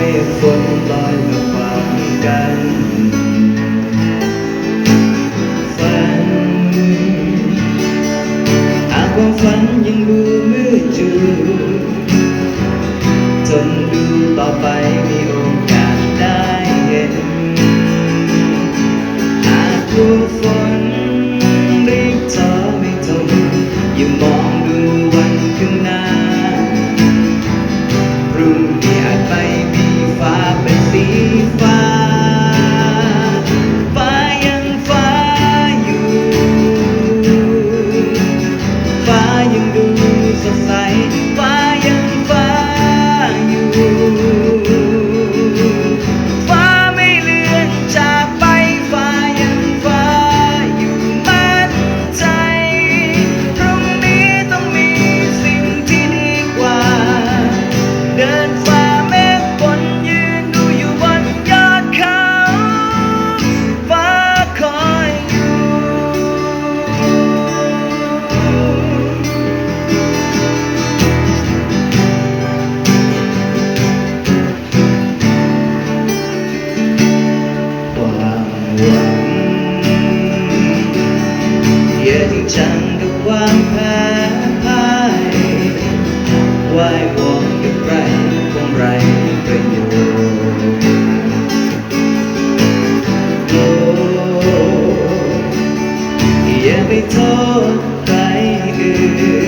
ให้คนลอยมาฟังกันฝันอาความฝันยังดูมืดจืด เย็นจังกับความแพ้พ่ายวหายวนยู่ไรคงไรประโยชน์โลกอย่าไปโทษใครอื่น